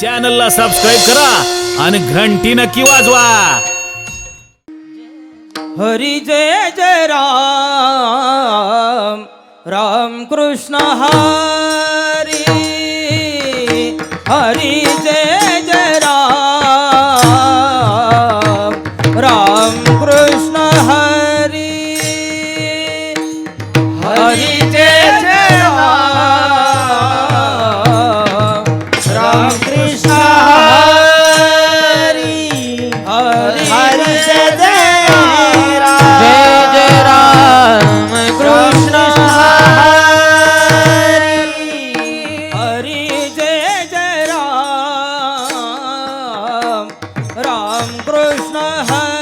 चॅनलला सबस्क्राईब करा आणि घंटी नक्की वाजवा. हरी जय जय राम. राम कृष्ण हरी. हरी राम कृष्ण हरी. हरी जय जय कृष्ण हरे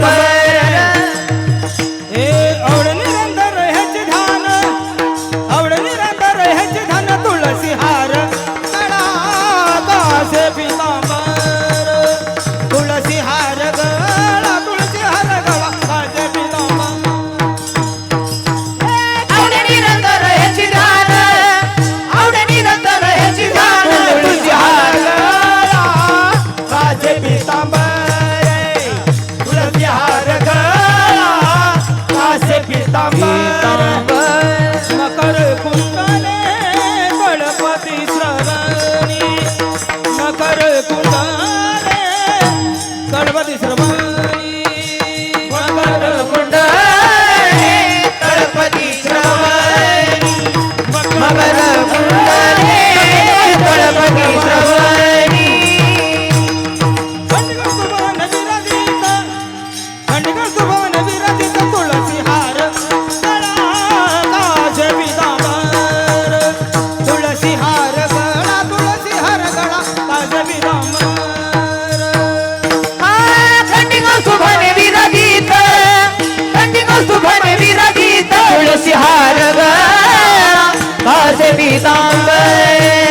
Bye. पीताम्बर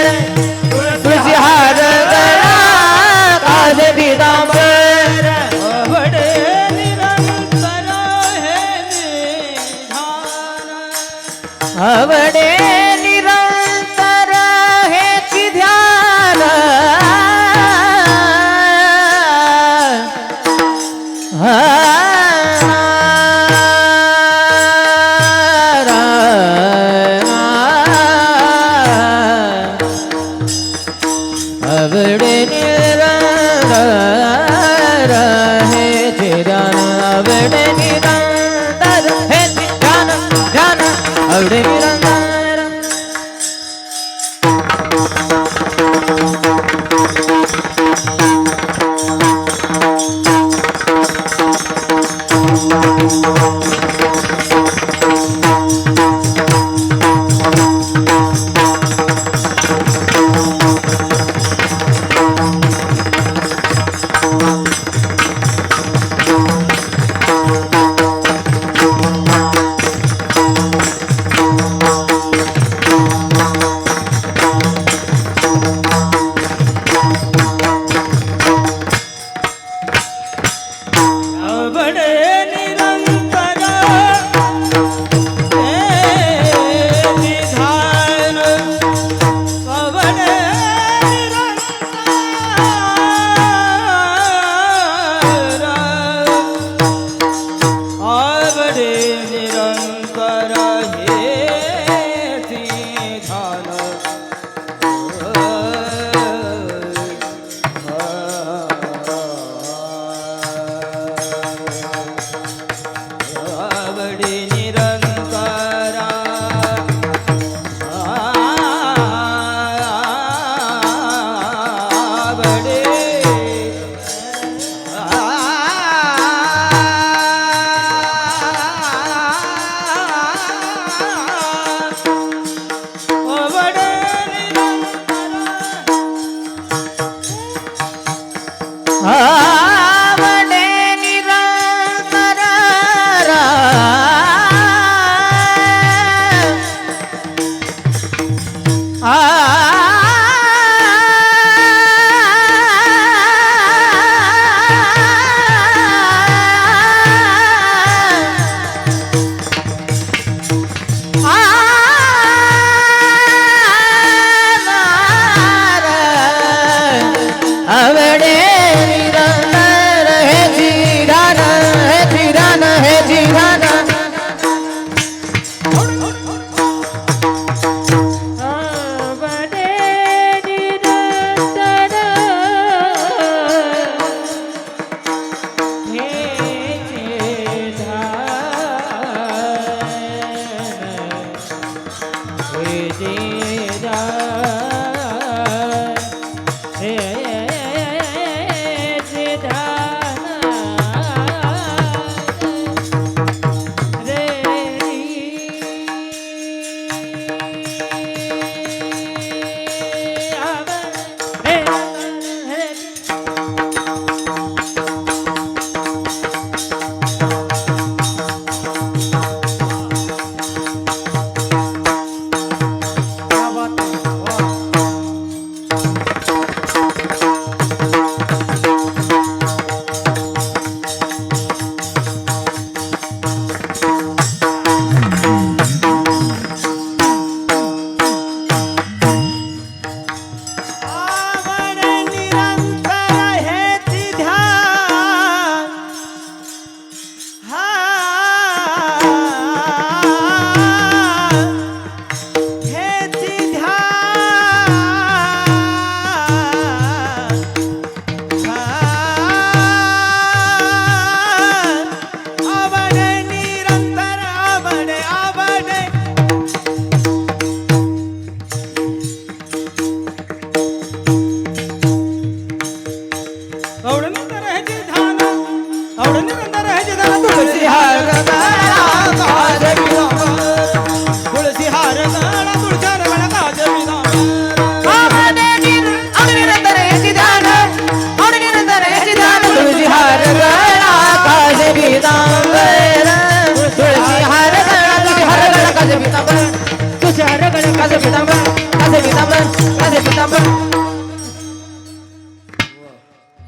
അവിടെ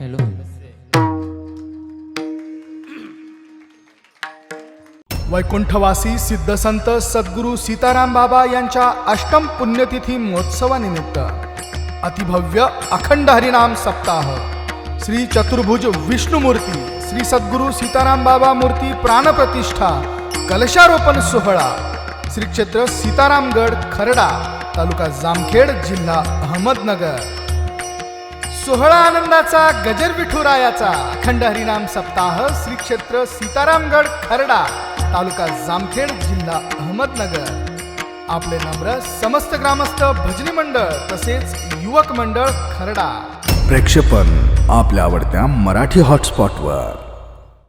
हॅलो. वैकुंठवासी सिद्धसंत सद्गुरू सीताराम बाबा यांच्या अष्टम पुण्यतिथी महोत्सवानिमित्त अतिभव्य अखंड हरिनाम सप्ताह. श्री चतुर्भुज विष्णुमूर्ती श्री सद्गुरू सीताराम बाबा मूर्ती प्राणप्रतिष्ठा कलशारोपण सोहळा श्री क्षेत्र सीतारामगड खरडा तालुका जामखेड जिल्हा अहमदनगर. सोहळा आनंदाचा गजर विठुरायाचा. अखंड हरिनाम सप्ताह श्री क्षेत्र सीतारामगड खरडा तालुका जामखेड जिल्हा अहमदनगर. आपले नम्र समस्त ग्रामस्थ भजनी मंडळ तसेच युवक मंडळ खरडा. प्रेक्षेपण आपल्या आवडत्या मराठी हॉटस्पॉटवर